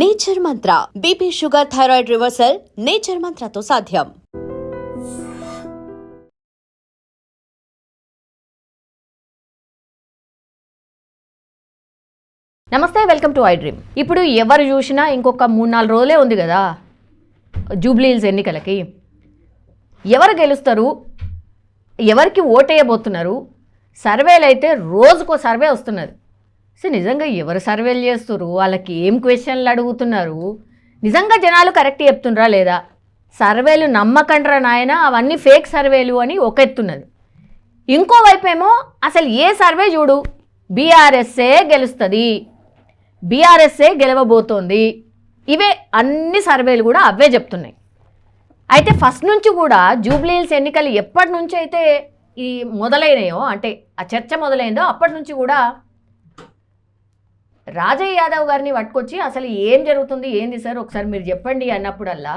Nature mantra. BP sugar thyroid reversal nature మంత్రతో సాధ్యం. నమస్తే welcome to I dream ఇప్పుడు ఎవరు చూసినా ఇంకొక మూడు నాలుగు రోజులే ఉంది కదా? జూబ్లీహిల్స్ ఎన్నికలకి. ఎవరు గెలుస్తారు? ఎవరికి ఓటేయబోతున్నారు? సర్వేలు అయితే రోజుకో సర్వే వస్తున్నది. సో నిజంగా ఎవరు సర్వేలు చేస్తున్నారు వాళ్ళకి ఏం క్వశ్చన్లు అడుగుతున్నారు? నిజంగా జనాలు కరెక్ట్ చెప్తుండ్రా లేదా? సర్వేలు నమ్మకండ్రా నాయన? అవన్నీ ఫేక్ సర్వేలు అని ఒక ఎత్తున్నది. ఇంకోవైపు ఏమో అసలు ఏ సర్వే చూడు? బీఆర్ఎస్ఏ గెలుస్తుంది. బీఆర్ఎస్ఏ గెలవబోతోంది. ఇవే అన్ని సర్వేలు కూడా అవే చెప్తున్నాయి. అయితే ఫస్ట్ నుంచి కూడా జూబ్లీహిల్స్ ఎన్నికలు ఎప్పటి నుంచి అయితే ఈ మొదలైనాయో అంటే ఆ చర్చ మొదలైందో అప్పటి నుంచి కూడా రాజయ్య యాదవ్ గారిని పట్టుకొచ్చి అసలు ఏం జరుగుతుంది ఏంది సార్? ఒకసారి మీరు చెప్పండి అన్నప్పుడల్లా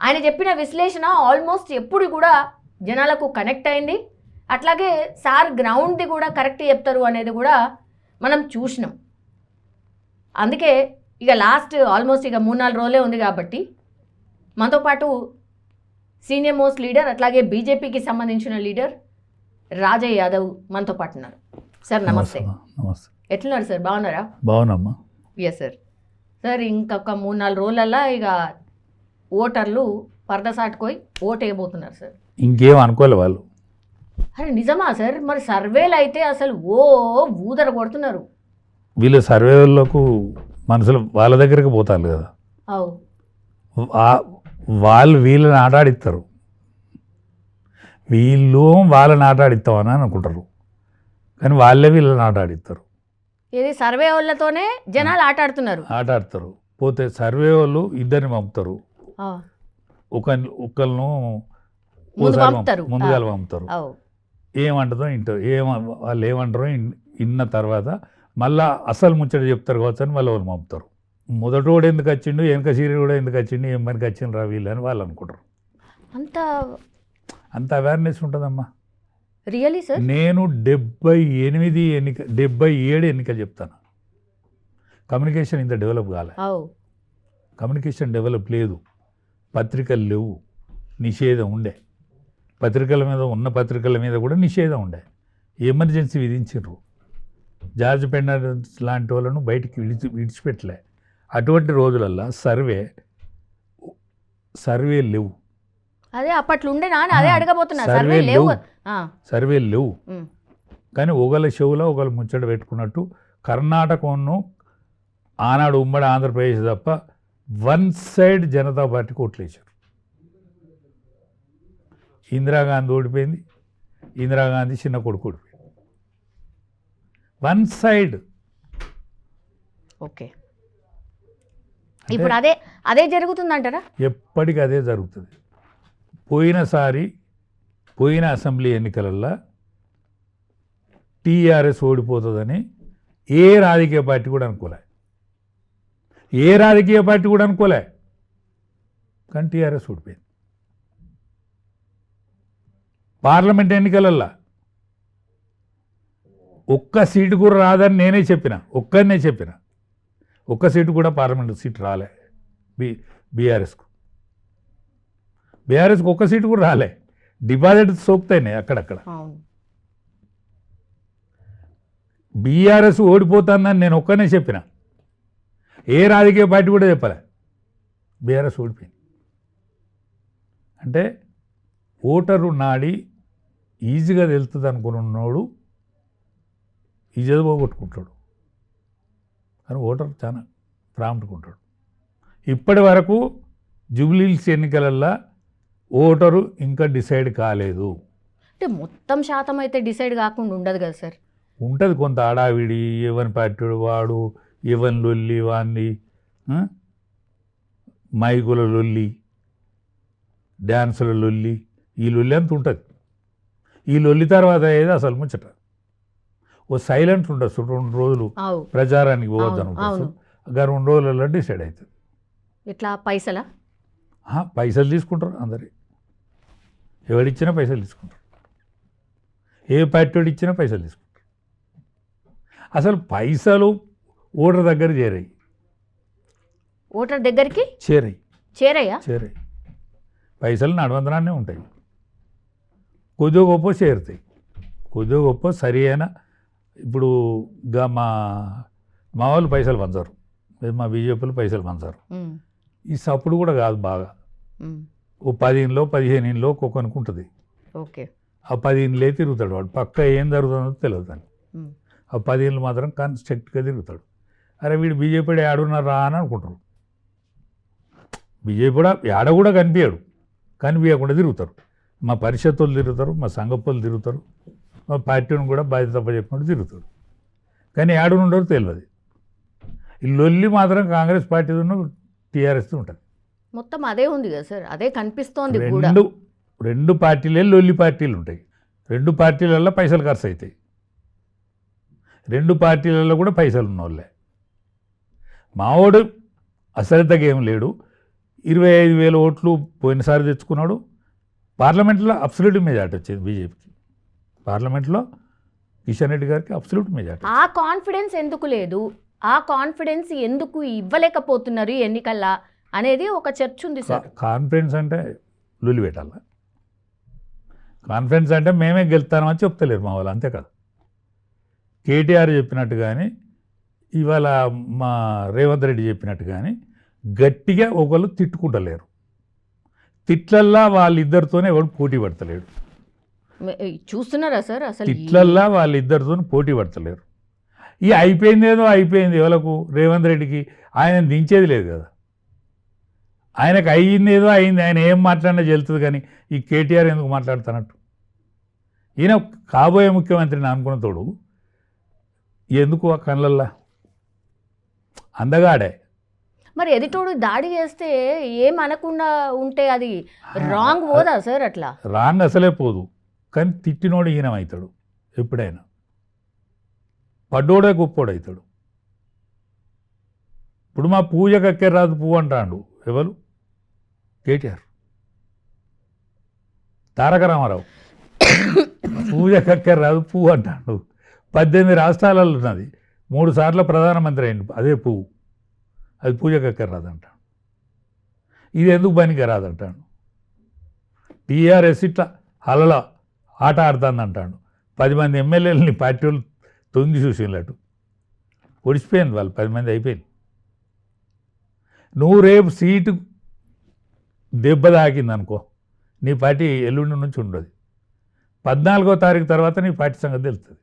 ఆయన చెప్పిన విశ్లేషణ ఆల్మోస్ట్ ఎప్పుడు కూడా జనాలకు కనెక్ట్ అయింది. అట్లాగే సార్ గ్రౌండ్ది కూడా కరెక్ట్ చెప్తారు అనేది కూడా మనం చూసినాం. అందుకే ఇక లాస్ట్ ఆల్మోస్ట్ ఇక మూడు నాలుగు రోజులే ఉంది కాబట్టి మనతో పాటు సీనియర్ మోస్ట్ లీడర్ అట్లాగే బీజేపీకి సంబంధించిన లీడర్ రాజయ్య యాదవ్ మనతో పాటు ఉన్నారు. సార్ నమస్తే. నమస్తే. ఎట్లున్నారు సార్? బాగున్నారా? బాగున్నామ్మా. ఎస్ సార్ సార్ ఇంకొక మూడు నాలుగు రోజులల్లా ఇక ఓటర్లు పరదసాటుకోయి ఓటు వేయబోతున్నారు సార్. ఇంకేం అనుకోలే వాళ్ళు. అరే నిజమా సార్? మరి సర్వేలు అయితే అసలు ఓ ఊదర కొడుతున్నారు. వీళ్ళు సర్వేలకు మనుషులు వాళ్ళ దగ్గరికి పోతారు కదా. అవు. వాళ్ళు వీళ్ళని ఆటాడిస్తారు. వీళ్ళు వాళ్ళని ఆటాడిస్తామని అనుకుంటారు. కానీ వాళ్ళే వీళ్ళని ఆటాడిస్తారు ఇది సర్వే వాళ్ళతోనే జనాలు ఆట ఆడుతున్నారు. ఆటాడతారు పోతే సర్వే వాళ్ళు ఇద్దరిని పంపుతారు. ఒక ఒకళ్ళను. ముందుగా. పంపుతారు. అవు. ఏమంటుందో ఇంటారు ఏమ వాళ్ళు ఏమంటారో ఇన్- ఇన్న తర్వాత మళ్ళా అసలు ముచ్చట చెప్తారు కావచ్చు అని మళ్ళీ వాళ్ళు పంపుతారు. మొదటోడు ఎందుకు వచ్చిండు వెనక సీరియల్ కూడా ఎందుకు వచ్చిండు ఏం పనికి వచ్చిండ్రు రా వీళ్ళు అని వాళ్ళు అనుకుంటారు. అంత అంత అవేర్నెస్ ఉంటుందమ్మా. రియలీ సార్ నేను డెబ్బై ఎనిమిది ఎన్నిక డెబ్బై ఏడు ఎన్నికలు చెప్తాను. కమ్యూనికేషన్ ఇంత డెవలప్ కాలే. కమ్యూనికేషన్ డెవలప్ లేదు. పత్రికలు లేవు. నిషేధం ఉండే. పత్రికల మీద ఉన్న పత్రికల మీద కూడా నిషేధం ఉండే. ఎమర్జెన్సీ విధించారు జార్జ్ పెండర్స్ లాంటి వాళ్ళను బయటికి విడిచి విడిచిపెట్టలే. అటువంటి రోజులల్లో సర్వే సర్వే లేవు. అదే అప్పట్లో ఉండేనా అదే అడగబోతున్నా సర్వే లేవు. సర్వే లేవు. కానీ ఒకళ్ళ షోలో ఒకళ్ళు ముచ్చట పెట్టుకున్నట్టు కర్ణాటకను ఆనాడు ఉమ్మడి ఆంధ్రప్రదేశ్ తప్ప వన్ సైడ్ జనతా పార్టీకి ఓట్లేశారు ఇందిరాగాంధీ ఓడిపోయింది. ఇందిరాగాంధీ చిన్న కొడుకు ఓడిపోయింది. One side. ఓకే. ఇప్పుడు అదే అదే జరుగుతుందంటారా? ఎప్పటికీ అదే జరుగుతుంది. పోయినసారి పోయిన అసెంబ్లీ ఎన్నికలల్లో టీఆర్ఎస్ ఓడిపోతుందని ఏ రాజకీయ పార్టీ కూడా అనుకోలే. ఏ రాజకీయ పార్టీ కూడా అనుకోలే. కానీ టీఆర్ఎస్ ఓడిపోయింది. పార్లమెంట్ ఎన్నికలల్లో ఒక్క సీటు కూడా రాదని నేనే చెప్పిన ఒక్కరినే చెప్పిన. ఒక్క సీటు కూడా పార్లమెంట్ సీటు రాలే బి బీఆర్ఎస్కు. బీఆర్ఎస్కి ఒక్క సీటు కూడా రాలే. డిపాజిట్ సోకుతాయి అక్కడక్కడ. బీఆర్ఎస్ ఓడిపోతుందని నేను ఒక్కనే చెప్పిన. ఏ రాజకీయ పార్టీ కూడా చెప్పలే. బీఆర్ఎస్ ఓడిపోయింది. అంటే ఓటరు నాడి ఈజీగా తెలుస్తుంది అనుకున్నోడు ఈజీగా పోగొట్టుకుంటాడు. కానీ ఓటర్ చాలా ప్రాముఖ్యకుంటాడు ఇప్పటి వరకు జూబ్లీహిల్స్ ఎన్నికలల్లో ఓటరు ఇంకా డిసైడ్ కాలేదు. అంటే మొత్తం శాతం అయితే డిసైడ్ కాకుండా ఉండదు కదా సార్. ఉంటుంది కొంత ఆడావిడి ఎవని పార్టీడు వాడు ఎవని లొల్లి ఆ? మైకుల లొల్లి డ్యాన్సుల లొల్లి ఈ లొల్లి అంత ఉంటుంది. ఈ లొల్లి తర్వాత ఏది అసలు ముచ్చట. ఓ సైలెంట్ ఉంటుంది చూడు రెండు రోజులు ప్రచారానికి పోవద్దు ఇంకా రెండు రోజులలో డిసైడ్ అవుతుంది ఇట్లా పైసలా? పైసలు తీసుకుంటారు అందరి. ఎవడిచ్చినా పైసలు తీసుకుంటారు ఏ పార్టీ వాడు ఇచ్చినా పైసలు తీసుకుంటారు అసలు పైసలు ఓటర్ దగ్గర చేరాయి. ఓటర్ దగ్గరికి? చేరాయి. చేరయ్యా చేరాయి. పైసలు నడవందరానే ఉంటాయి. కొద్దిగా గొప్ప చేరుతాయి. కొద్దిగా గొప్ప సరి అయిన ఇప్పుడు గా మా మా వాళ్ళు పైసలు పంచరు. మా బీజేపీలు పైసలు పంచరు. ఈ సప్పుడు కూడా కాదు బాగా. ఓ పదిహేనులో పదిహేను ఇంట్లో ఒక్కొక్కనికి ఉంటుంది. ఓకే. ఆ పదిహేనులే తిరుగుతాడు వాడు. పక్క ఏం జరుగుతుందో తెలియదు అని ఉమ్, ఆ పదిహేనులు మాత్రం కన్స్ట్రక్ట్గా తిరుగుతాడు. అరే వీడు బీజేపీ ఆడున్నారా అని అనుకుంటారు. బీజేపీ కూడా ఆడ కూడా కనిపించాడు కనిపించకుండా తిరుగుతారు. మా పరిషత్తులు తిరుగుతారు మా సంగప్పులు తిరుగుతారు మా పార్టీని కూడా బాధ్యత చెప్పినట్టు తిరుగుతారు. కానీ ఆడునుండరు తెలియదు ఈ లొల్లి మాత్రం కాంగ్రెస్ పార్టీ టీఆర్ఎస్ ఉంటుంది మొత్తం అదే ఉంది కదా సార్. అదే కనిపిస్తోంది రెండు రెండు పార్టీలే లొల్లి పార్టీలు ఉంటాయి. రెండు పార్టీలలో పైసలు ఖర్చు అవుతాయి. రెండు పార్టీలలో కూడా పైసలు ఉన్నోళ్ళే. మావాడు అసలితగా ఏం లేడు. ఇరవై ఐదు వేల ఓట్లు పోయినసారి తెచ్చుకున్నాడు. పార్లమెంట్లో అబ్సల్యూట్ మెజార్టీ వచ్చింది బీజేపీకి. పార్లమెంట్లో కిషన్ రెడ్డి గారికి అబ్సల్యూట్ మెజార్టీ ఆ కాన్ఫిడెన్స్ ఎందుకు లేదు? ఆ కాన్ఫిడెన్స్ ఎందుకు ఇవ్వలేకపోతున్నారు ఎన్నికల్లా? అనేది ఒక చర్చ ఉంది సార్. కాన్ఫిడెన్స్ అంటే లొల్లి పెట్టాల? కాన్ఫిడెన్స్ అంటే మేమే గెలుస్తామని చెప్తలేరు మా వాళ్ళు అంతే కదా? కేటీఆర్ చెప్పినట్టు కానీ ఇవాళ మా రేవంత్ రెడ్డి చెప్పినట్టు కానీ గట్టిగా ఒకళ్ళు తిట్టుకుంటలేరు. తిట్లల్లా వాళ్ళిద్దరితోనే ఎవడు పోటీ పడతలేడు. చూస్తున్నారా సార్? అసలు తిట్లల్లా వాళ్ళిద్దరితో పోటీ పడతలేరు. ఈ అయిపోయింది ఏదో అయిపోయింది ఎవలకు? రేవంత్ రెడ్డికి. ఆయన దించేది లేదు కదా. ఆయనకు అయ్యింది ఏదో అయింది ఆయన ఏం మాట్లాడినా చెల్తుంది కానీ ఈ కేటీఆర్ ఎందుకు మాట్లాడుతున్నట్టు? ఈయన కాబోయే ముఖ్యమంత్రిని అనుకున్న తోడు ఎందుకు ఆ కళ్ళల్లా అందగాడే? మరి ఎదుటోడు దాడి చేస్తే ఏం అనకుండా ఉంటే అది రాంగ్ పోదా సార్ అట్లా? రాంగ్ అసలే పోదు. కానీ తిట్టినోడు ఈయనమవుతాడు ఎప్పుడైనా. పడ్డోడే గొప్పోడవుతాడు ఇప్పుడు మా పూజ కక్కెరాదు పువ్వు అంటాడు ఎవరు? కేటీఆర్. తారక రామారావు. పూజ కక్కెరాదు పువ్వు అంటాడు. పద్దెనిమిది రాష్ట్రాలలో ఉన్నది. మూడు సార్లు ప్రధానమంత్రి అయింది అదే పువ్వు అది పూజ కక్కర్ అంటాడు ఇది ఎందుకు పనికి రాదంటాడు? టీఆర్ఎస్ ఇట్లా హలలో ఆట ఆడుతుంది అంటాడు పది మంది ఎమ్మెల్యేలని పార్టీ వాళ్ళు తొంగి చూసినట్టు ఒడిచిపోయింది వాళ్ళు పది మంది అయిపోయింది నువ్వు రేపు సీటు దెబ్బ తాకింది అనుకో నీ పార్టీ ఎల్లుండి నుంచి ఉండదు. పద్నాలుగో తారీఖు తర్వాత నీ పార్టీ సంగతి తెలుస్తుంది.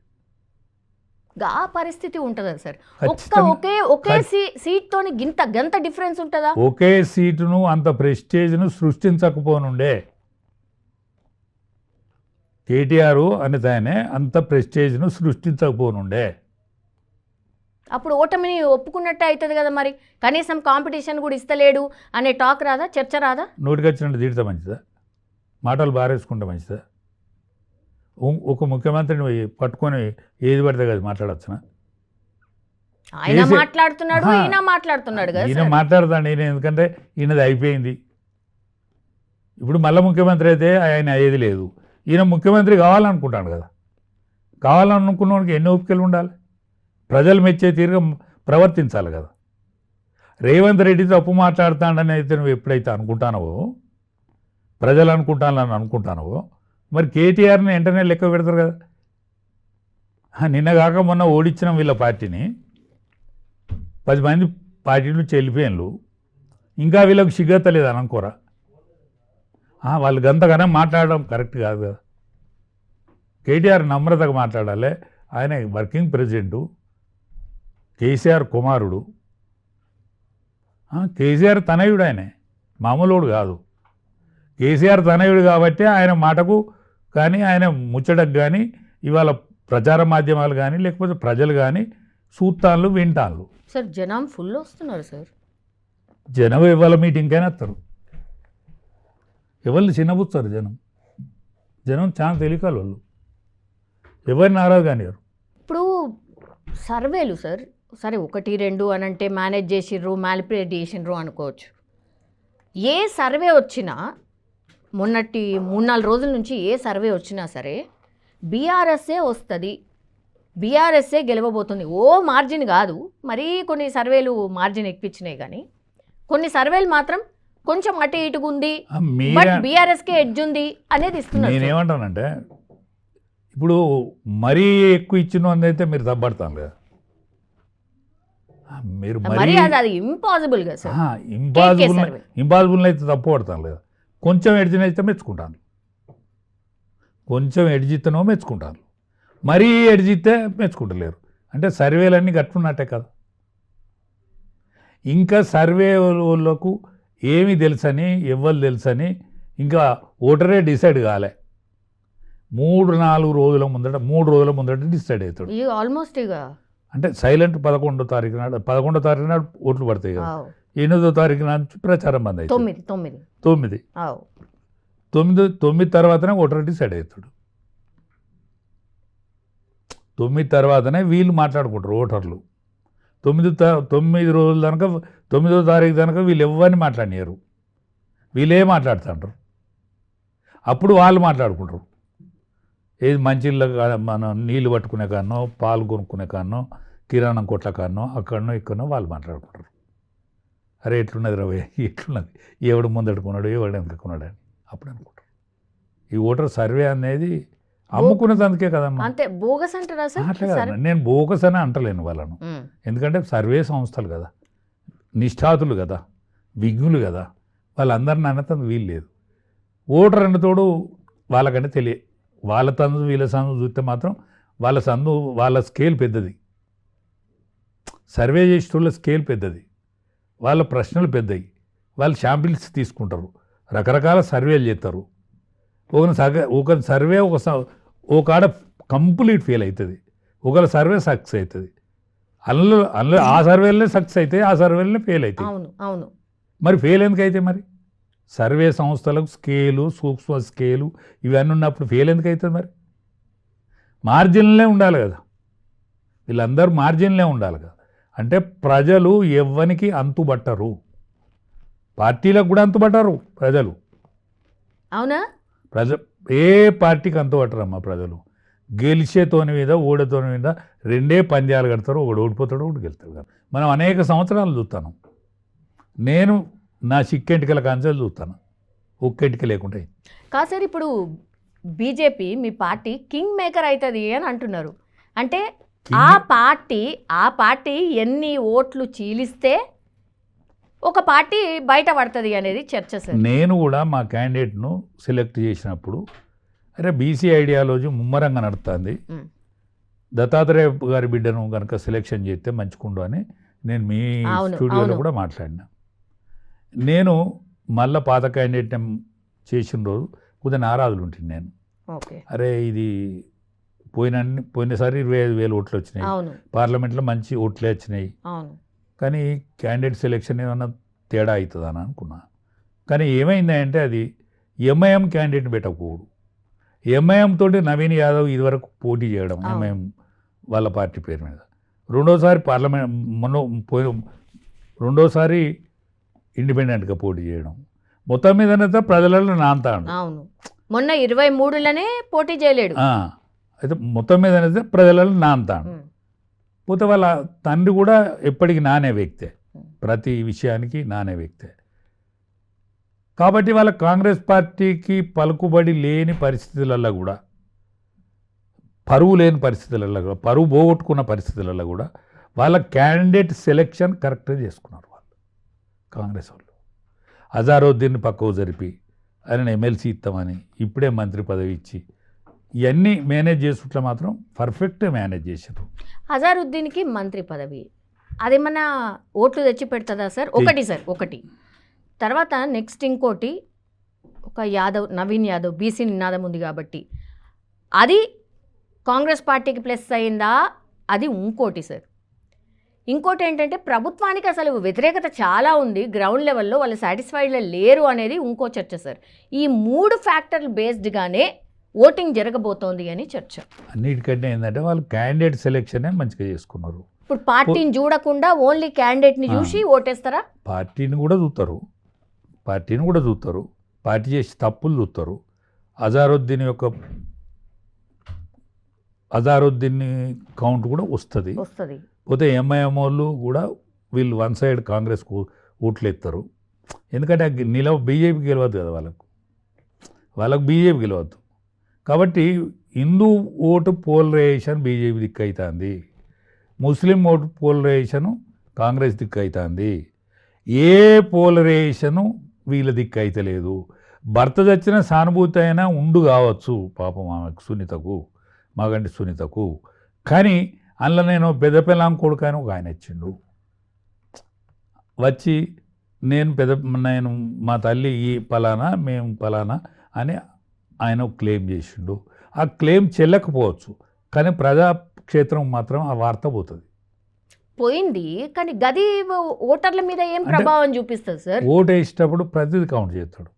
ఆ పరిస్థితి ఉంటుందా సార్? ఒక్క ఒకే ఒకే సీట్ తోని గింత గంత డిఫరెన్స్ ఉంటుందా? ఒకే సీటును అంత ప్రెస్టేజ్ను సృష్టించకపోనుండే. కేటీఆర్ అనేదాయనే అంత ప్రెస్టేజ్ను సృష్టించకపోనుండే. అప్పుడు ఓటమిని ఒప్పుకున్నట్టే అవుతుంది కదా మరి. కనీసం కాంపిటీషన్ కూడా ఇస్తలేడు అనే టాక్ రాదా? చర్చ రాదా? నోటికి వచ్చినట్టు తీడితే మంచిదా? మాటలు బారేసుకుంటే మంచిదా? ఒక ముఖ్యమంత్రిని పట్టుకొని ఏది పడితే కదా మాట్లాడచ్చునా? ఆయన మాట్లాడుతున్నాడు. ఈయన మాట్లాడుతున్నాడు కదా ఈయన. మాట్లాడతాడు ఈయన ఎందుకంటే ఈయనది అయిపోయింది. ఇప్పుడు మళ్ళీ ముఖ్యమంత్రి అయితే ఆయన అయ్యేది లేదు. ఈయన ముఖ్యమంత్రి కావాలనుకుంటాడు కదా. కావాలనుకున్నవాడికి ఎన్ని ఓపికలు ఉండాలి? ప్రజలు మెచ్చే తీరుగా ప్రవర్తించాలి కదా. రేవంత్ రెడ్డి తప్పు మాట్లాడుతాడని అయితే నువ్వు ఎప్పుడైతే అనుకుంటానవో ప్రజలు అనుకుంటానని అనుకుంటానవో మరి కేటీఆర్ని వెంటనే లెక్క పెడతారు కదా. నిన్న కాక మొన్న ఓడించిన వీళ్ళ పార్టీని. పది మంది పార్టీలు చెల్లిపోయినలు. ఇంకా వీళ్ళకి సిగ్గత లేదు అనుకోరా? వాళ్ళు గంతగానే మాట్లాడడం కరెక్ట్ కాదు కదా. కేటీఆర్ నమ్రతగా మాట్లాడాలి. ఆయన వర్కింగ్ ప్రెసిడెంటు. కేసీఆర్ కుమారుడు. కేసీఆర్ తనయుడు ఆయనే మామూలుడు కాదు. కేసీఆర్ తనయుడు కాబట్టి ఆయన మాటకు కానీ ఆయన ముచ్చటకు కానీ ఇవాళ ప్రచార మాధ్యమాలు కానీ లేకపోతే ప్రజలు కానీ సూత్తాన్లు వింటాన్లు సార్ జనం ఫుల్ వస్తున్నారు సార్. జనం ఇవాళ మీటింగ్కైనా వస్తారు. ఎవరిని చిన్నపుచ్చారు జనం? జనం చాలా తెలియకాలు వాళ్ళు ఎవరిని నారాజు కానివారు ఇప్పుడు సర్వేలు సార్ సరే ఒకటి రెండు అని అంటే మేనేజ్ చేసిర్రు మ్యాలిపులేట్ చేసిండ్రు అనుకోవచ్చు. ఏ సర్వే వచ్చినా మొన్నటి మూడు నాలుగు రోజుల నుంచి ఏ సర్వే వచ్చినా సరే బీఆర్ఎస్ఏ వస్తుంది. బీఆర్ఎస్ఏ గెలవబోతుంది. ఓ మార్జిన్ కాదు. మరీ కొన్ని సర్వేలు మార్జిన్ ఎక్కించినాయి కానీ కొన్ని సర్వేలు మాత్రం కొంచెం అటు ఇటుగా ఉంది ఆ, బట్ మీరే బీఆర్ఎస్కి ఎడ్జ్ ఉంది అనేది ఇస్తున్నారు. నేనేమంటానంటే ఇప్పుడు మరీ ఎక్కువ ఇచ్చిన అయితే మీరు తప్పడతాం కదా. మీరు మరి అది ఇంపాసిబుల్ ఇంపాసిబుల్. ఇంపాసిబుల్ అయితే తప్పు పడతాం లేదా? కొంచెం ఎడ్జిన అయితే మెచ్చుకుంటాను. కొంచెం ఎడ్జితనో మెచ్చుకుంటాను. మరీ ఎడ్జితే మెచ్చుకుంటలేరు. అంటే సర్వేలన్నీ కట్టుకున్నట్టే కదా. ఇంకా సర్వే వాళ్ళకు ఏమి తెలుసని ఎవ్వరు తెలుసని ఇంకా ఓటరే డిసైడ్ కాలే. మూడు నాలుగు రోజుల ముందట మూడు రోజుల ముందట డిసైడ్ అవుతాడు. ఆల్మోస్ట్ ఇక అంటే సైలెంట్ పదకొండో తారీఖు నాడు పదకొండో తారీఖు నాడు ఓట్లు పడతాయి కదా. ఎనిమిదో తారీఖు నుంచి ప్రచారం బంద్ తొమ్మిది తొమ్మిది. తొమ్మిది. తొమ్మిది తొమ్మిది తర్వాతనే ఓటర్ డిసైడ్ అవుతాడు తొమ్మిది తర్వాతనే వీళ్ళు మాట్లాడుకుంటారు ఓటర్లు. తొమ్మిది తొమ్మిది రోజుల దాకా తొమ్మిదో తారీఖు దాకా వీళ్ళు ఎవరిని మాట్లాడినారు. వీళ్ళే మాట్లాడుతుంటారు. అప్పుడు వాళ్ళు మాట్లాడుకుంటారు. ఏది మంచిళ్ళ మన నీళ్ళు పట్టుకునే కానో పాలు కొనుక్కునే కానో కిరాణం కొట్ల కానో అక్కడనో ఇక్కడనో వాళ్ళు మాట్లాడుకుంటారు. అరే ఎట్లున్నది రవి ఎట్లున్నది? ఎవడు ముందడుకున్నాడు ఎవడు వెనకకున్నాడు అని అప్పుడు అనుకుంటారు. ఈ ఓటర్ సర్వే అనేది అమ్ముకునేది అందుకే కదమ్మా. అంతే బోగస్ అంటారా అట్లా. కాదు నేను బోకస్ అని అంటలేను వాళ్ళను. ఎందుకంటే సర్వే సంస్థలు కదా. నిష్ఠాతులు కదా. విఘ్నులు కదా. వాళ్ళందరిని అన్నతందు వీలు లేదు ఓటర్ అన్న తోడు వాళ్ళకంటే తెలియ వాళ్ళ తందు వీళ్ళ సందు చూస్తే మాత్రం వాళ్ళ సందు వాళ్ళ స్కేల్ పెద్దది. సర్వే చేసేటోళ్ళ స్కేల్ పెద్దది. వాళ్ళ ప్రశ్నలు పెద్దవి వాళ్ళు శాంపిల్స్ తీసుకుంటారు. రకరకాల సర్వేలు చేస్తారు. ఒక సగ ఒక సర్వే ఒక ఒక ఆడ కంప్లీట్ ఫెయిల్ అవుతుంది. ఒకళ్ళ సర్వే సక్సెస్ అవుతుంది. అందులో అందులో ఆ సర్వేలనే సక్సెస్ అవుతాయి ఆ సర్వేలనే ఫెయిల్ అవుతాయి. అవును అవును. మరి ఫెయిల్ ఎందుకు అయితే మరి? సర్వే సంస్థలకు స్కేలు సూక్ష్మ స్కేలు ఇవన్నీ ఉన్నప్పుడు ఫెయిల్ ఎందుకు అవుతుంది మరి? మార్జిన్లే ఉండాలి కదా. వీళ్ళందరూ మార్జిన్లే ఉండాలి కదా. అంటే ప్రజలు ఎవ్వనికి అంతుబట్టరు. పార్టీలకు కూడా అంతుబట్టరు ప్రజలు. అవునా? ప్రజ ఏ పార్టీకి అంతుబట్టరమ్మా ప్రజలు? గెలిచేతోని మీద ఓడతోని మీద రెండే పంద్యాలు కడతారు ఒకడు ఓడిపోతాడు ఒకటి గెలుతాడు. కదా మనం అనేక సంవత్సరాలు చూస్తాను. నేను నా చిక్కెంటికల కాంచెలు చూస్తాను. ఒక్కెంటిక లేకుండా కాదు సార్ ఇప్పుడు బీజేపీ మీ పార్టీ కింగ్ మేకర్ అవుతుంది అని అంటున్నారు. అంటే ఆ పార్టీ ఆ పార్టీ ఎన్ని ఓట్లు చీలిస్తే ఒక పార్టీ బయట పడుతుంది అనేది చర్చ సార్. నేను కూడా మా క్యాండిడేట్ను సెలెక్ట్ చేసినప్పుడు అరే బీసీ ఐడియాలజీ ముమ్మరంగా నడుస్తుంది మ్. దత్తాత్రేయ గారి బిడ్డను కనుక సెలెక్షన్ చేస్తే మంచిగుండు అని నేను మీ స్టూడియోలో. కూడా మాట్లాడినా. నేను మళ్ళా పాత క్యాండిడేట్ చేసిన రోజు కొద్దిగా నారాజులు ఉంటుంది నేను. అరే ఇది పోయిన పోయినసారి ఇరవై ఐదు వేలు ఓట్లు వచ్చినాయి. పార్లమెంట్లో మంచి ఓట్లే వచ్చినాయి. కానీ క్యాండిడేట్ సెలెక్షన్ ఏమన్నా తేడా అవుతుందని అనుకున్నా. కానీ ఏమైందంటే అది ఎంఐఎం క్యాండిడేట్ పెట్టకూడదు ఎంఐఎం తోటి నవీన్ యాదవ్ ఇదివరకు పోటీ చేయడం. ఎంఐఎం వాళ్ళ పార్టీ పేరు మీద. రెండోసారి పార్లమెంట్ మొన్న పోయిన రెండోసారి ఇండిపెండెంట్గా పోటీ చేయడం. మొత్తం మీదనైతే ప్రజలలో నాంతాడు. అవును. మొన్న ఇరవై మూడులోనే పోటీ చేయలేడు. అయితే మొత్తం మీదనైతే ప్రజలలో నాంతాడు. పోతే వాళ్ళ తండ్రి కూడా ఎప్పటికీ నానే వ్యక్తే. ప్రతి విషయానికి నానే వ్యక్తే. కాబట్టి వాళ్ళ కాంగ్రెస్ పార్టీకి పలుకుబడి లేని పరిస్థితులలో కూడా పరువు లేని పరిస్థితులలో కూడా పరువు పోగొట్టుకున్న పరిస్థితులలో కూడా వాళ్ళ క్యాండిడేట్ సెలెక్షన్ కరెక్ట్గా చేసుకున్నారు. కాంగ్రెస్ వాళ్ళు. అజారుద్దీన్ పక్కకు జరిపి ఆయన ఎమ్మెల్సీ ఇస్తామని ఇప్పుడే మంత్రి పదవి ఇచ్చి ఇవన్నీ మేనేజ్ చేసుకుంటే మాత్రం పర్ఫెక్ట్గా మేనేజ్ చేశారు. అజారుద్దీన్కి మంత్రి పదవి. అదేమన్నా ఓట్లు తెచ్చి పెడుతుందా సార్? ఒకటి సార్ ఒకటి. తర్వాత నెక్స్ట్ ఇంకోటి ఒక యాదవ్ నవీన్ యాదవ్ బీసీ నినాదం ఉంది కాబట్టి. అది కాంగ్రెస్ పార్టీకి ప్లస్ అయిందా? అది ఇంకోటి సార్. ఇంకోటి ఏంటంటే ప్రభుత్వానికి అసలు వ్యతిరేకత చాలా ఉంది. గ్రౌండ్ లెవెల్లో వాళ్ళు సాటిస్ఫైడ్లో లేరు అనేది ఇంకో చర్చ సార్. ఈ మూడు ఫ్యాక్టర్లు బేస్డ్గానే ఓటింగ్ జరగబోతోంది అని చర్చ. అన్నిటికంటే ఏంటంటే వాళ్ళు క్యాండిడేట్ సెలెక్షనే మంచిగా చేసుకున్నారు. ఇప్పుడు పార్టీని చూడకుండా ఓన్లీ క్యాండిడేట్ని. చూసి ఓటేస్తారా? పార్టీని కూడా చూస్తారు. పార్టీని కూడా చూస్తారు. పార్టీ చేసి తప్పులు చూస్తారు. అజారుద్దీన్ యొక్క అజారుద్దీన్ కౌంట్ కూడా వస్తుంది. వస్తుంది. పోతే ఎంఐఎం వాళ్ళు కూడా వీళ్ళు వన్ సైడ్ కాంగ్రెస్కు ఓట్లు ఎత్తారు ఎందుకంటే నిలవ బీజేపీ గెలవద్దు కదా వాళ్ళకు. వాళ్ళకు బీజేపీ గెలవద్దు. కాబట్టి హిందూ ఓటు పోలరైజేషన్ బీజేపీ దిక్కు అవుతుంది ముస్లిం ఓటు పోలరైజేషను కాంగ్రెస్ దిక్కు అవుతుంది ఏ పోలరైజేషను వీళ్ళ దిక్కు అయితే లేదు భర్త చచ్చిన సానుభూతి అయినా ఉండు కావచ్చు పాపం ఆమెకు సునీతకు మగంటి సునీతకు. కానీ అందులో నేను పెద్ద పిల్లం కొడుకు అని ఒక ఆయన వచ్చిండు వచ్చి నేను పెద్ద నేను మా తల్లి ఈ పలానా మేము పలానా అని ఆయన క్లెయిమ్ చేసిండు. ఆ క్లెయిమ్ చెల్లకపోవచ్చు కానీ ప్రజాక్షేత్రం మాత్రం ఆ వార్త పోతుంది. పోయింది కానీ గది ఓటర్ల మీద ఏం ప్రభావం చూపిస్తుంది సార్? ఓటు వేసేటప్పుడు ప్రతిది కౌంట్ చేస్తాడు.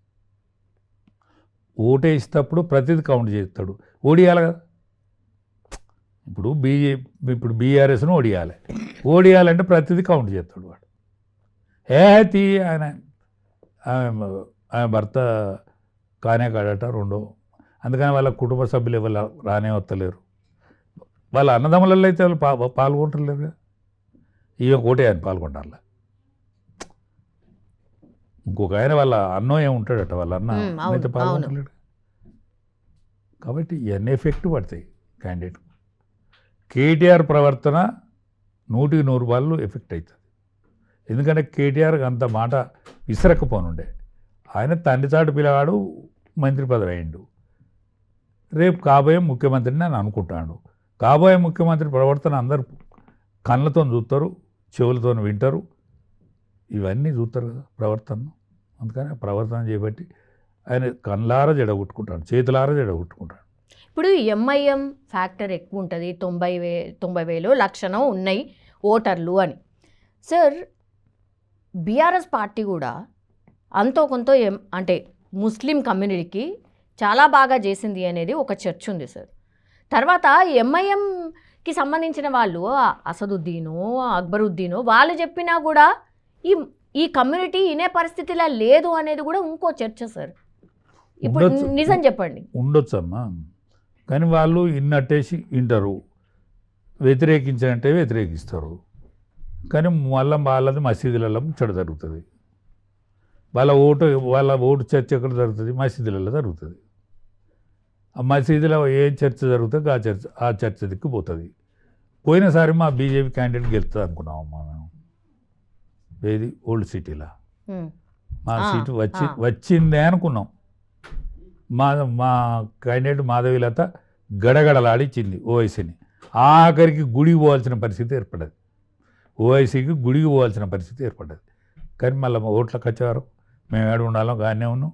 ఓటు వేసేటప్పుడు ప్రతిది కౌంట్ చేస్తాడు. ఓడియాలి కదా. ఇప్పుడు బీజేపీ ఇప్పుడు బీఆర్ఎస్ను ఓడియాలి. ఓడియాలంటే ప్రతిది కౌంట్ చేస్తాడు వాడు. ఏ తీ ఆయన ఆమె ఆమె భర్త కానే కాడట రెండో. అందుకని వాళ్ళ కుటుంబ సభ్యులు ఎవరు రానే వస్తలేరు. వాళ్ళ అన్నదమ్ములలో అయితే వాళ్ళు పా పాల్గొంటలేరు ఈమె కోటే ఆయన పాల్గొంటారు ఇంకొక ఆయన వాళ్ళ అన్నయ్య ఉంటాడట వాళ్ళ అన్న అయితే పాల్గొంటలేడు. కాబట్టి ఇవన్నీ ఎఫెక్ట్ పడతాయి క్యాండిడేట్ కేటీఆర్ ప్రవర్తన నూటికి నూరు బాళ్ళు ఎఫెక్ట్ అవుతుంది. ఎందుకంటే కేటీఆర్ అంత మాట విసరకపోనుండే. ఆయన తండ్రి చాటు పిల్లగాడు మంత్రి పదవి అయిండు. రేపు కాబోయే ముఖ్యమంత్రిని అని అనుకుంటాడు. కాబోయే ముఖ్యమంత్రి ప్రవర్తన అందరు కళ్ళతో చూస్తారు చెవులతో వింటారు. ఇవన్నీ చూస్తారు కదా ప్రవర్తనను. అందుకని ప్రవర్తన చేపట్టి ఆయన కళ్ళార జడగొట్టుకుంటాడు చేతులార జడగొట్టుకుంటాడు. ఇప్పుడు ఎంఐఎం ఫ్యాక్టర్ ఎక్కువ ఉంటుంది తొంభై వే తొంభై వేలు లక్షణం ఉన్నాయి ఓటర్లు అని. సార్ బీఆర్ఎస్ పార్టీ కూడా అంతో కొంత ఎం అంటే ముస్లిం కమ్యూనిటీకి చాలా బాగా చేసింది అనేది ఒక చర్చ ఉంది సార్. తర్వాత ఎంఐఎంకి సంబంధించిన వాళ్ళు అసదుద్దీను అక్బరుద్దీను వాళ్ళు చెప్పినా కూడా ఈ ఈ కమ్యూనిటీ ఇనే పరిస్థితిలో లేదు అనేది కూడా ఇంకో చర్చ సార్. ఇప్పుడు. నిజం చెప్పండి. ఉండొచ్చమ్మా. కానీ వాళ్ళు ఇన్నట్టేసి వింటారు వ్యతిరేకించాలంటే వ్యతిరేకిస్తారు. కానీ మళ్ళీ వాళ్ళది మసీదులలో చెడ జరుగుతుంది. వాళ్ళ ఓటు వాళ్ళ ఓటు చర్చ ఎక్కడ జరుగుతుంది? మసీదులలో జరుగుతుంది. ఆ మసీదులో ఏ చర్చ జరుగుతుందో ఆ చర్చ ఆ చర్చ దిక్కు పోతుంది. పోయినసారి మా బీజేపీ క్యాండిడేట్ గెలుస్తుంది అనుకున్నామమ్మా మేము. ఏది? ఓల్డ్ సిటీలో. మా సీటు వచ్చి. వచ్చిందే అనుకున్నాం. మా మా క్యాండిడేట్ మాధవిలత గడగడలాడిచ్చింది ఓవైసీని ఆఖరికి గుడికి పోవాల్సిన పరిస్థితి ఏర్పడ్డది. ఓవైసీకి గుడికి పోవాల్సిన పరిస్థితి ఏర్పడ్డది. కానీ మళ్ళీ మా ఓట్లకు వచ్చేవారు మేము ఏడు ఉండాలో గానే ఉన్నాం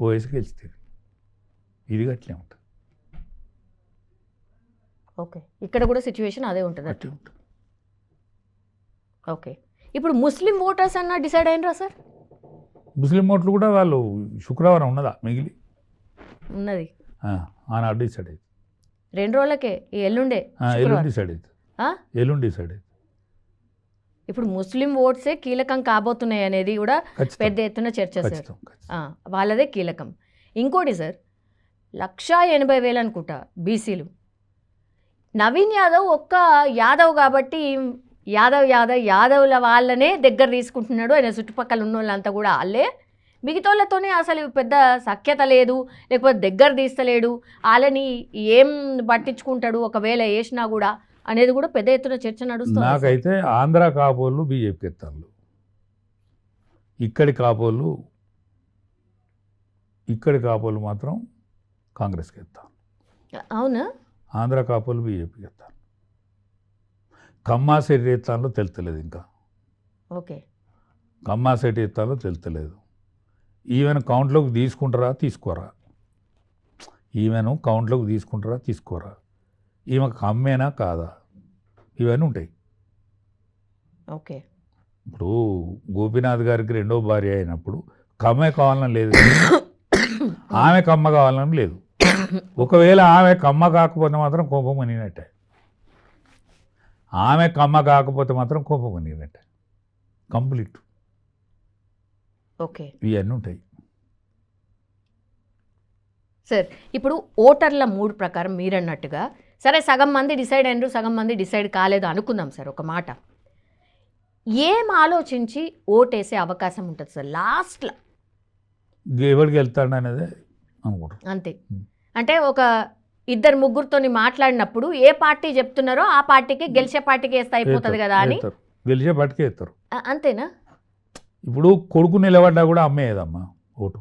ఓవైసీకి గెలిచి ఇది అట్లే ఉంటుంది. ఓకే. ఇక్కడ కూడా సిచ్యువేషన్ అదే ఉంటుంది. అట్లే ఉంటుంది. ఓకే. ఇప్పుడు ముస్లిం ఓటర్స్ అన్న డిసైడ్ అయినరా సార్? ముస్లిం ఓట్లు కూడా వాళ్ళు శుక్రవారం ఉన్నదా మిగిలి? ఉన్నది. ఆనాడు డిసైడ్ అయింది రెండు రోజులకే ఈ ఎల్లుండే. ఎల్లుండి డిసైడ్ అయింది ఆ? ఎల్లుండి డిసైడ్ అయింది ఇప్పుడు ముస్లిం ఓట్సే కీలకం కాబోతున్నాయి అనేది కూడా పెద్ద ఎత్తున చర్చ సార్. వాళ్ళదే కీలకం. ఇంకోటి సార్ లక్షా ఎనభై వేలు అనుకుంటా బీసీలు. నవీన్ యాదవ్ ఒక్క యాదవ్ కాబట్టి యాదవ్ యాదవ్ యాదవ్ల వాళ్ళనే దగ్గర తీసుకుంటున్నాడు. ఆయన చుట్టుపక్కల ఉన్న వాళ్ళంతా కూడా వాళ్ళే మిగతా వాళ్ళతోనే అసలు పెద్ద సఖ్యత లేదు లేకపోతే దగ్గర తీస్తలేడు. వాళ్ళని ఏం పట్టించుకుంటాడు ఒకవేళ వేసినా కూడా అనేది కూడా పెద్ద ఎత్తున చర్చ నడుస్తుంది. నాకైతే ఆంధ్ర కాపోళ్ళు బీజేపీకి ఎత్తారు ఇక్కడి కాపోళ్ళు ఇక్కడి కాపోళ్ళు మాత్రం కాంగ్రెస్కి ఎత్తారు అవునా? ఆంధ్ర కాపోళ్ళు బీజేపీకి ఎత్తారు కమ్మాశెట్టి ఎత్తాలో తెలుతలేదు ఇంకా. ఓకే. కమ్మాశెట్టి ఎత్తాలో తెలుతలేదు ఈవెన్ కౌంట్లోకి తీసుకుంటారా తీసుకోరా? ఈవెన్ కౌంట్లోకి తీసుకుంటారా తీసుకోరా? ఈమె కమ్మేనా కాదా? ఇవన్నీ ఉంటాయి. ఓకే. ఇప్పుడు గోపీనాథ్ గారికి రెండో భార్య అయినప్పుడు కమ్మే కావాలని లేదు ఆమె కమ్మ కావాలని లేదు. ఒకవేళ ఆమె కమ్మ కాకపోతే మాత్రం కోపం మునిగినట్టే ఆమె కమ్మ కాకపోతే మాత్రం కోపం మునిగినట్టే కంప్లీట్. ఓకే. ఇవన్నీ ఉంటాయి. సార్ ఇప్పుడు ఓటర్ల మూడు ప్రకారం మీరన్నట్టుగా సరే సగం మంది డిసైడ్ అయినరు సగం మంది డిసైడ్ కాలేదు అనుకుందాం సార్ ఒక మాట. ఏం ఆలోచించి ఓటేసే అవకాశం ఉంటుంది సార్ లాస్ట్లో? ఎవరికి వెళ్తాడు అనేది అనుకుంటారు. అంతే. అంటే ఒక ఇద్దరు ముగ్గురితోని మాట్లాడినప్పుడు ఏ పార్టీ చెప్తున్నారో ఆ పార్టీకి గెలిచే పార్టీకి వేస్తే అయిపోతుంది కదా అని. వేస్తారు. గెలిచే పట్టుకే ఎత్తారు అ- అంతేనా? ఇప్పుడు కొడుకు నిలబడ్డా కూడా అమ్మేదమ్మా ఓటు.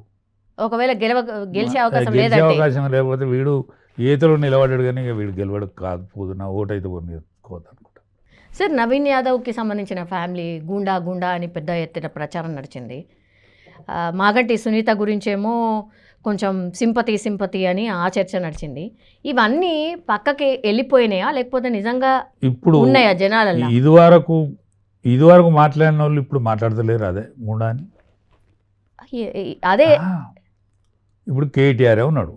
ఒకవేళ గెలవ గెలిచే అవకాశం గెలిచే లేదంటే అవకాశం లేకపోతే వీడు ఈతలో నిలబడ్డాడు కానీ ఇక వీడు గెలవడు కాదు పోదు నా ఓటు అయితే అనుకుంటా. సార్ నవీన్ యాదవ్కి సంబంధించిన ఫ్యామిలీ గుండా గుండా అని పెద్ద ఎత్తున ప్రచారం నడిచింది. మాగంటి సునీత గురించేమో కొంచెం సింపతి సింపతి అని ఆ చర్చ నడిచింది. ఇవన్నీ పక్కకి వెళ్ళిపోయినాయా? లేకపోతే నిజంగా ఇప్పుడు ఉన్నాయా జనాలల్లో? ఇది వరకు ఇది వరకు మాట్లాడిన వాళ్ళు ఇప్పుడు మాట్లాడతలేరు అదే గుండా అని అదే ఇప్పుడు కేటీఆర్ ఉన్నాడు.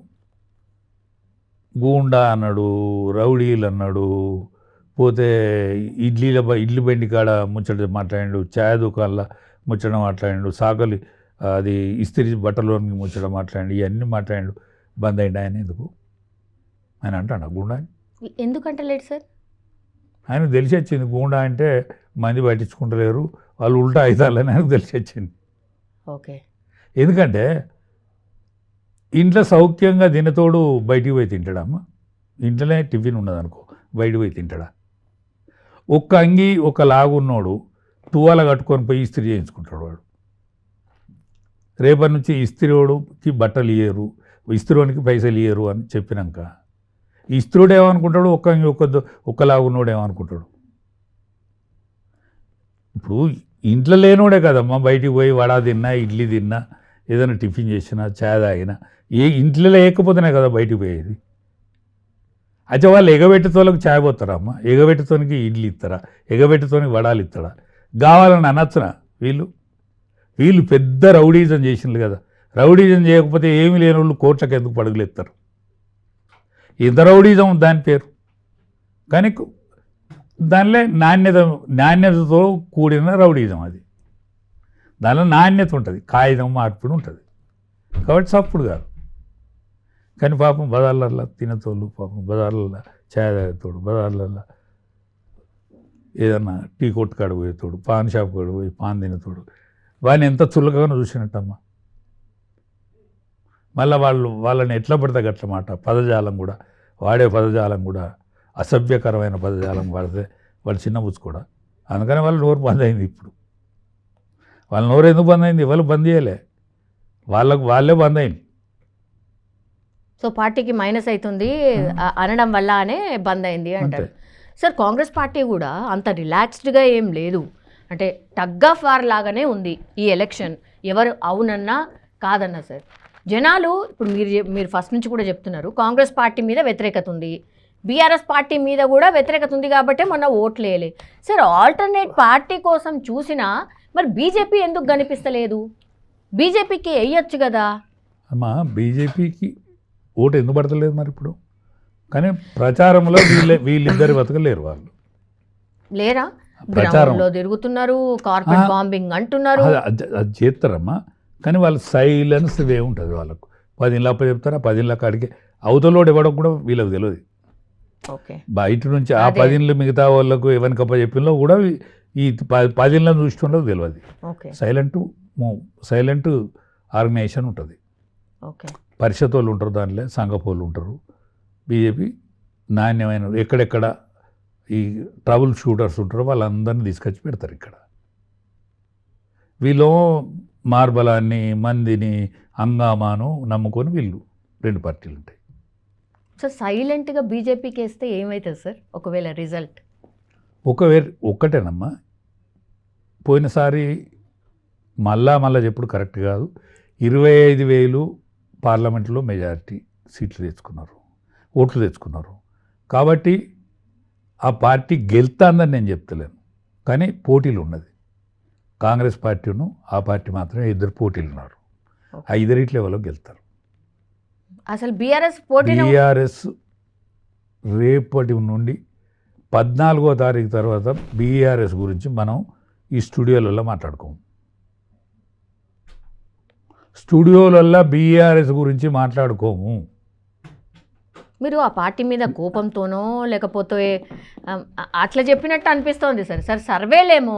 గూండా అన్నాడు రౌడీలు అన్నాడు పోతే ఇడ్లీల ఇడ్లీ బండి కాడ ముచ్చట మాట్లాడిండు ఛాయ్ దుకాణంలో ముచ్చట మాట్లాడిండు సాకలి అది ఇస్త్రీ బట్టలోని ముచ్చట మాట్లాడిండు ఇవన్నీ మాట్లాడిండు. బంద్ అయిండు ఆయన ఎందుకు? ఆయన అంటాడు గూండా ఎందుకంటే లేడు సార్? ఆయన తెలిసి వచ్చింది గూండా అంటే మంది పట్టించుకుంటలేరు వాళ్ళు ఉల్టా అవుతారని ఆయనకు తెలిసి వచ్చింది ఓకే. ఎందుకంటే ఇంట్లో సౌఖ్యంగా తినతోడు బయటికి పోయి తింటాడమ్మా. ఇంట్లోనే టిఫిన్ ఉన్నది అనుకో బయటికి పోయి తింటాడా? ఒక్క అంగి ఒక లాగున్నోడు తువాల కట్టుకొని పోయి ఇస్త్రీ చేయించుకుంటాడు వాడు. రేపటి నుంచి ఇస్త్రీవాడుకి బట్టలు ఇయ్యరు ఇస్త్రీవానికి పైసలు ఇయ్యరు అని చెప్పినాక ఇస్త్రీడు ఏమనుకుంటాడు ఒక్క ఒక్క ఒక్కలా ఉన్నోడు ఏమనుకుంటాడు ఇప్పుడు ఇంట్లో లేనోడే కదమ్మా బయటికి పోయి వడ తిన్నా ఇడ్లీ తిన్నా ఏదైనా టిఫిన్ చేసినా చాయ్ తాగినా ఏ ఇంట్లో లేకపోతేనే కదా బయటికి పోయేది? అయితే వాళ్ళు ఎగబెట్టుతోళ్ళకి చాయ్ పోతారా అమ్మ ఎగబెట్టుతోనికి ఇడ్లీ ఇస్తారా ఎగబెట్టుతోనికి వడాలు ఇస్తారా? కావాలని అనొచ్చున వీళ్ళు? వీళ్ళు పెద్ద రౌడీజం చేసిండ్రు కదా. రౌడీజం చేయకపోతే ఏమీ లేని వాళ్ళు కోట్లకు ఎందుకు పడుగులెత్తారు ఎంత రౌడీజం దాని పేరు. కానీ దానిలో నాణ్యత నాణ్యతతో కూడిన రౌడీజం అది. దానిలో నాణ్యత ఉంటుంది కాగితం మార్పిడి ఉంటుంది. కాబట్టి చప్పుడు కాదు. కానీ పాపం బజార్లల్లో తినతోళ్ళు పాపం బజార్లలో ఛాయ్ తాగేతోడు బజార్లల్లో ఏదన్నా టీ కొట్టు కాడ పోయేతోడు పాన్ షాప్ కాడ పోయి పాన్ తినేతోడు వాడిని ఎంత చులకగానో చూసినట్టమ్మా. మళ్ళీ వాళ్ళు వాళ్ళని ఎట్లా పడితే గట్ల మాట. పదజాలం కూడా. వాడే పదజాలం కూడా. అసభ్యకరమైన పదజాలం వాడితే వాళ్ళు చిన్న కూడా. అందుకని వాళ్ళ నోరు బంద్ అయింది ఇప్పుడు. వాళ్ళ నోరు ఎందుకు బంద్ అయింది? వాళ్ళు బంద్ చేయలే. వాళ్ళకు వాళ్ళే బంద్ అయింది సో పార్టీకి మైనస్ అవుతుంది అనడం వల్ల అనే బంద్ అయింది అంటారు. సార్ కాంగ్రెస్ పార్టీ కూడా అంత రిలాక్స్డ్గా ఏం లేదు. అంటే టగ్ ఆఫ్ వార్ లాగానే ఉంది ఈ ఎలక్షన్. ఎవరు అవునన్నా కాదన్నా సార్. జనాలు ఇప్పుడు మీరు మీరు ఫస్ట్ నుంచి కూడా చెప్తున్నారు కాంగ్రెస్ పార్టీ మీద వ్యతిరేకత ఉంది. బీఆర్ఎస్ పార్టీ మీద కూడా వ్యతిరేకత ఉంది కాబట్టి మొన్న ఓట్లు వేయలే. సార్ ఆల్టర్నేట్ పార్టీ కోసం చూసినా మరి బీజేపీ ఎందుకు కనిపిస్తలేదు? బీజేపీకి వేయొచ్చు కదా. అమ్మా బీజేపీకి ఓటు ఎందుకు పడతలేదు మరి ఇప్పుడు? కానీ ప్రచారంలో వీళ్ళే వీళ్ళిద్దరు బతకలేరు వాళ్ళు. లేరా? ప్రచారం. గ్రౌండ్లో తిరుగుతున్నారు కార్పెట్ ఆ. బాంబింగ్ అంటున్నారు. అది చేస్తారమ్మా. కానీ వాళ్ళ సైలెన్స్ ఇదే ఉంటుంది వాళ్ళకు. పది ఇళ్ళ చెప్తారా? పది ఇళ్ళ కాడికి అవతలోడు ఇవ్వడం కూడా వీళ్ళకి తెలియదు ఓకే. బయట నుంచి ఆ. పదిళ్ళు మిగతా వాళ్ళకు ఎవరికప్ప చెప్పినలో కూడా ఈ పదిళ్ళని చూస్తుండో తెలియదు సైలెంట్ సైలెంట్ ఆర్గనైజేషన్ ఉంటుంది. పరిషత్ వాళ్ళు ఉంటారు దానిలో సంఘపోళ్ళు ఉంటారు. బీజేపీ నాణ్యమైన ఎక్కడెక్కడ ఈ ట్రబుల్ షూటర్స్ ఉంటారో వాళ్ళందరినీ తీసుకొచ్చి పెడతారు ఇక్కడ. వీళ్ళు మార్బలాన్ని మందిని హంగామాను నమ్ముకొని వీళ్ళు రెండు పార్టీలు ఉంటాయి. సో సైలెంట్గా బీజేపీకి వేస్తే ఏమవుతుంది సార్? ఒకవేళ రిజల్ట్. ఒకవేళ ఒక్కటేనమ్మా. పోయినసారి మళ్ళా మళ్ళా చెప్పుడు కరెక్ట్ కాదు. ఇరవై ఐదు వేలు పార్లమెంట్లో మెజారిటీ సీట్లు తెచ్చుకున్నారు. ఓట్లు తెచ్చుకున్నారు. కాబట్టి ఆ పార్టీ గెలుతాందని నేను చెప్తలేను. కానీ పోటీలు ఉన్నది. కాంగ్రెస్ పార్టీను ఆ పార్టీ మాత్రమే ఇద్దరు పోటీలు ఉన్నారు ఆ ఇద్దరిట్లో ఎవరో గెలుతారు. అసలు బీఆర్ఎస్ పోటీ బీఆర్ఎస్ రేపటి నుండి పద్నాలుగో తారీఖు తర్వాత బీఆర్ఎస్ గురించి మనం ఈ స్టూడియోలలో మాట్లాడుకోము. స్టూడియోలలో బీఆర్ఎస్ గురించి మాట్లాడుకోము. మీరు ఆ పార్టీ మీద కోపంతోనో లేకపోతే అట్లా చెప్పినట్టు అనిపిస్తోంది సార్. సార్ సర్వేలేమో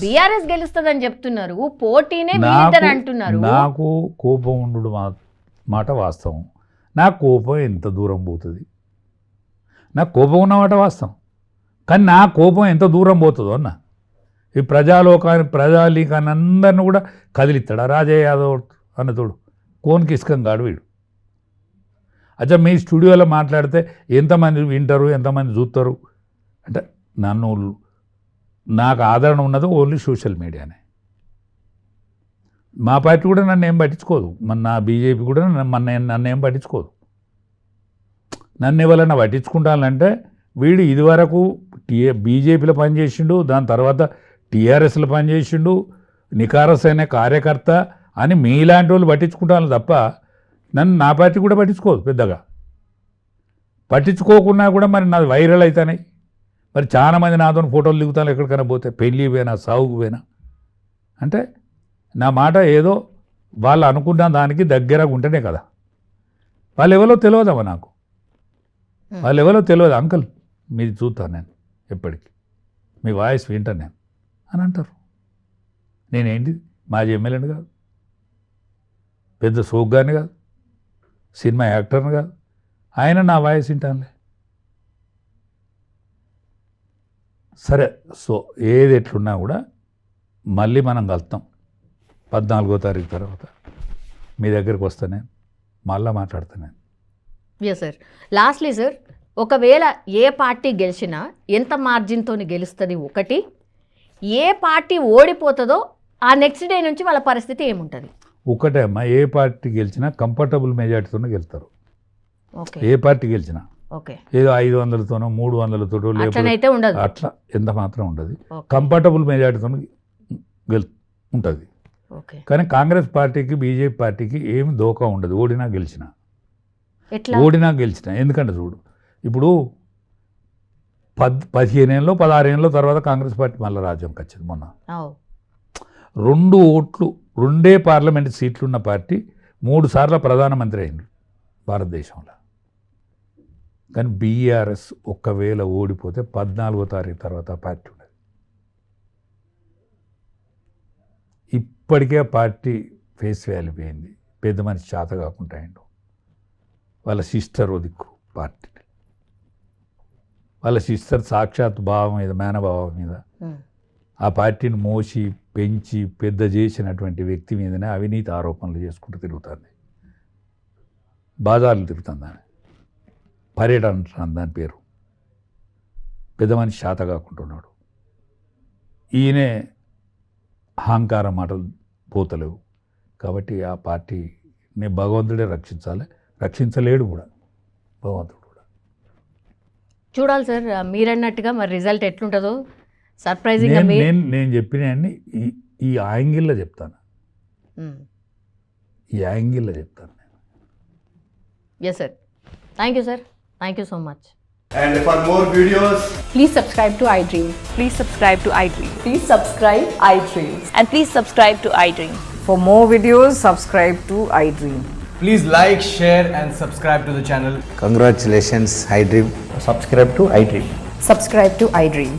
బీఆర్ఎస్ గెలుస్తుందని చెప్తున్నారు. పోటీనే వీళ్ళిద్దరు అంటున్నారు. నాకు కోపం ఉండు మా మాట వాస్తవం. నా కోపం ఎంత దూరం పోతుంది? నాకు కోపం ఉన్నమాట వాస్తవం. కానీ నా కోపం ఎంత దూరం పోతుందో అన్న. ఈ ప్రజాలోకాన్ని ప్రజాలీకాన్ని అందరిని కూడా కదిలిస్తాడు? రాజయ్య యాదవ్ అన్నతోడు కోన్కి ఇసుకం కాడు వీడు. అచ్చా మీ స్టూడియోలో మాట్లాడితే ఎంతమంది వింటారు ఎంతమంది చూస్తారు? అంటే నన్ను నాకు ఆదరణ ఉన్నది ఓన్లీ సోషల్ మీడియానే. మా పార్టీ కూడా నన్ను ఏం పట్టించుకోదు. మన నా బీజేపీ కూడా మన నన్ను ఏం పట్టించుకోదు. నన్ను ఎవరైనా పట్టించుకుంటానంటే వీడు ఇదివరకు టీఏ బీజేపీలో పనిచేసిండు దాని తర్వాత టీఆర్ఎస్లో పనిచేసిండు నికారస్ అనే కార్యకర్త అని మీలాంటి వాళ్ళు పట్టించుకుంటాను తప్ప నన్ను నా పార్టీ కూడా పట్టించుకోదు పెద్దగా. పట్టించుకోకున్నా కూడా మరి నాది వైరల్ అవుతాయి మరి చాలామంది నాతో ఫోటోలు దిగుతాను ఎక్కడికైనా పోతే పెళ్ళి పోయినా సాగుకు పోయినా. అంటే నా మాట ఏదో వాళ్ళు అనుకున్న దానికి దగ్గరగా ఉంటేనే కదా. వాళ్ళు ఎవరో తెలియదమ్మా నాకు. వాళ్ళు ఎవరో తెలియదు అంకుల్ మీది చూస్తాను నేను ఎప్పటికీ. మీ వాయిస్ వింటాను నేను. అని అంటారు. నేనేంటి? మాజీ ఎమ్మెల్యేని కాదు. పెద్ద సోగ్గాని కాదు. సినిమా యాక్టర్ని కాదు. ఆయన నా వాయిస్ వింటానులే. సరే సో ఏది ఎట్లున్నా కూడా మళ్ళీ మనం కలుతాం పద్నాలుగో తారీఖు తర్వాత. మీ దగ్గరికి వస్తా నేను. మళ్ళీ మాట్లాడతా నేను. ఎస్ సార్ లాస్ట్లీ సార్ ఒకవేళ ఏ పార్టీ గెలిచినా ఎంత మార్జిన్తో గెలుస్తుంది ఒకటి? ఏ పార్టీ ఓడిపోతుందో ఆ నెక్స్ట్ డే నుంచి వాళ్ళ పరిస్థితి ఏముంటుంది? ఒకటే అమ్మా ఏ పార్టీ గెలిచినా కంఫర్టబుల్ మెజార్టీతోనే గెలుస్తారు. ఓకే. ఏ పార్టీ గెలిచినా. ఏదో ఐదు వందలతోనో మూడు వందలతోటో లేకపోతే అట్లా ఎంత మాత్రం ఉండదు. కంఫర్టబుల్ మెజార్టీతో గెల్ ఉంటుంది. కానీ కాంగ్రెస్ పార్టీకి బీజేపీ పార్టీకి ఏమి దోకా ఉండదు. ఓడినా గెలిచినా. ఓడినా గెలిచినా. ఎందుకంటే చూడు ఇప్పుడు పద్ పదిహేనేళ్ళలో పదహారేళ్ళలో తర్వాత కాంగ్రెస్ పార్టీ మళ్ళీ రాజ్యంకి వచ్చింది మొన్న. రెండు ఓట్లు రెండే పార్లమెంట్ సీట్లున్న పార్టీ మూడు సార్లు ప్రధానమంత్రి అయింది భారతదేశంలో. కానీ బీఆర్ఎస్ ఒక్కవేళ ఓడిపోతే పద్నాలుగో తారీఖు తర్వాత పార్టీ ఉండదు. ఇప్పటికే పార్టీ ఫేస్ వాల్యూ పోయింది. పెద్ద మనిషి చేత కాకుండా వాళ్ళ సిస్టర్ ఒదిక్కు పార్టీ వాళ్ళ సిస్టర్ సాక్షాత్ భావం మీద మేనభావం మీద ఆ పార్టీని మోసి పెంచి పెద్ద చేసినటువంటి వ్యక్తి మీదనే అవినీతి ఆరోపణలు చేసుకుంటూ తిరుగుతుంది. బాజార్లు తిరుగుతుంది దాన్ని పర్యటన అంటున్నాను దాని పేరు. పెద్ద మనిషి శాత కాకుంటున్నాడు ఈయనే అహంకారం మాటలు పోతలేవు. కాబట్టి ఆ పార్టీని భగవంతుడే రక్షించాలి. రక్షించలేడు కూడా. భగవంతుడు కూడా. చూడాలి సార్ మీరన్నట్టుగా మరి రిజల్ట్ ఎట్లుంటుందో. సర్ప్రైజింగ్గా నేను నేను నేను చెప్పినవన్నీ ఈ యాంగిల్లో చెప్తాను. ఈ యాంగిల్లో చెప్తాను yes sir thank you sir thank you so much And for more videos, Please subscribe to iDream. Please subscribe to iDream. Please subscribe iDream. And please subscribe to iDream. For more videos, subscribe to iDream. please like, share, and subscribe to the channel. Congratulations, iDream. subscribe to iDream. Subscribe to iDream.